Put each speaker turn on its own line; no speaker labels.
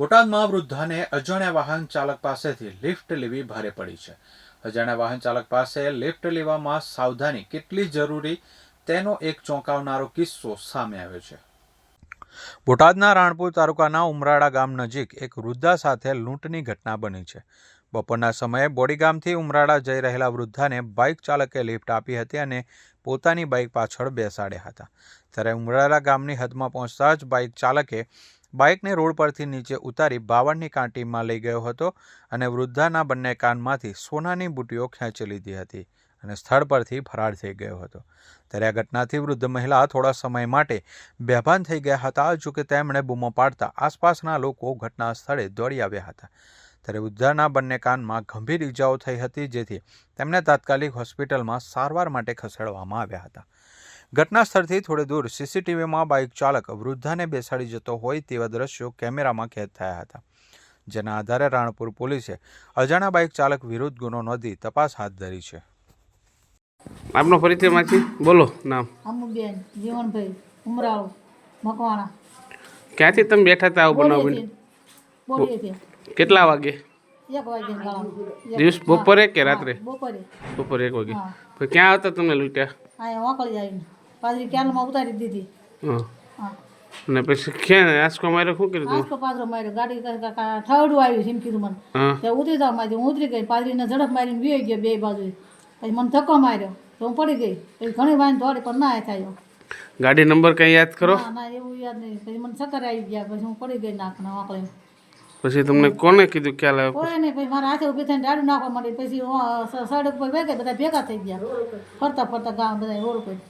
બોટાદમાં વૃદ્ધાને અજાણ્યા વાહન ચાલક પાસેથી લિફ્ટ લેવી ભારે પડી છે. અજાણ્યા વાહન ચાલક પાસે લિફ્ટ લેવામાં સાવધાની કેટલી જરૂરી તેનો એક ચોંકાવનારો કિસ્સો સામે આવ્યો છે. બોટાદના રાણપુર તાલુકાના ઉમરાળા ગામ નજીક એક વૃદ્ધા સાથે લૂંટની ઘટના બની છે. બપોરના સમયે બોડીગામથી ઉમરાળા જઈ રહેલા વૃદ્ધાને બાઇક ચાલકે લિફ્ટ આપી હતી અને પોતાની બાઇક પાછળ બેસાડ્યા હતા. ત્યારે ઉમરાળા ગામની હદમાં પહોંચતા જ બાઇક ચાલકે બાઇકને રોડ પરથી નીચે ઉતારી બાવળની કાંટીમાં લઈ ગયો હતો અને વૃદ્ધાના બંને કાનમાંથી સોનાની બુટીઓ ખેંચી લીધી હતી અને સ્થળ પરથી ફરાર થઈ ગયો હતો. ત્યારે આ ઘટનાથી વૃદ્ધ મહિલા થોડા સમય માટે બેભાન થઈ ગયા હતા જોકે તેમણે બૂમો પાડતા આસપાસના લોકો ઘટના સ્થળે દોડી આવ્યા હતા. ત્યારે વૃદ્ધાના બંને કાનમાં ગંભીર ઇજાઓ થઈ હતી, જેથી તેમને તાત્કાલિક હોસ્પિટલમાં સારવાર માટે ખસેડવામાં આવ્યા હતા. ઘટના સ્થળથી થોડે દૂર સીસીટીવીમાં બાઇક ચાલક વૃદ્ધાને બેસાડી જતો હોય તેવા દ્રશ્યો કેમેરામાં કેદ થયા હતા. જેના આધારે રાણપુર પોલીસે અજાણ્યા બાઇક ચાલક વિરુદ્ધ ગુનો નોંધી તપાસ હાથ ધરી છે.
આપનો પરિચયમાંથી બોલો નામ.
અમુબેન જીવનભાઈ ઉમરાવ મકવાણા.
ક્યાંથી તમે બેઠા હતા આવું બનાવ બન્યો? કેટલા વાગે?
એક વાગે
દિવસ બપોરે કે રાત્રે?
બપોરે.
બપોરે એક વાગે. ક્યાં હતા તમે લૂંટ્યા?
અહીંયા વાંકળી આવીને. પાદરી કેનલમાં ઉતારી દીધી.
હા. અને પછી ક્યાં આંસકો માર્યો શું કર્યું
આંસકો પાદરો માર્યો. ગાડી ઠાવડું આવ્યું એમ કીધું મને. ત્યાં ઉતરી જાવ મારી હું ઉતરી ગઈ. પાદરીને ઝડપ મારીને વી ગયો બે બાજુ પછી મને ધક્કો માર્યો. તો હું પડી ગઈ. પછી ઘણી વાર દોડી પણ ના થયો
ગાડી નંબર કઈ યાદ કરો?
ના ના એવું યાદ નહીં. પછી મને ચક્કર આવી ગયા. પછી હું પડી ગઈ નાખના વાંકળી
પછી તમને કોને કીધું ખ્યાલ આવ્યો?
કોઈ નહીં. પછી મારા હાથે ઊભી થઈને દાડું નાખવા માંડી. પછી સડક પર વેગે બધા ભેગા થઈ ગયા. ફરતા ફરતા ગામ બધા રોડ પર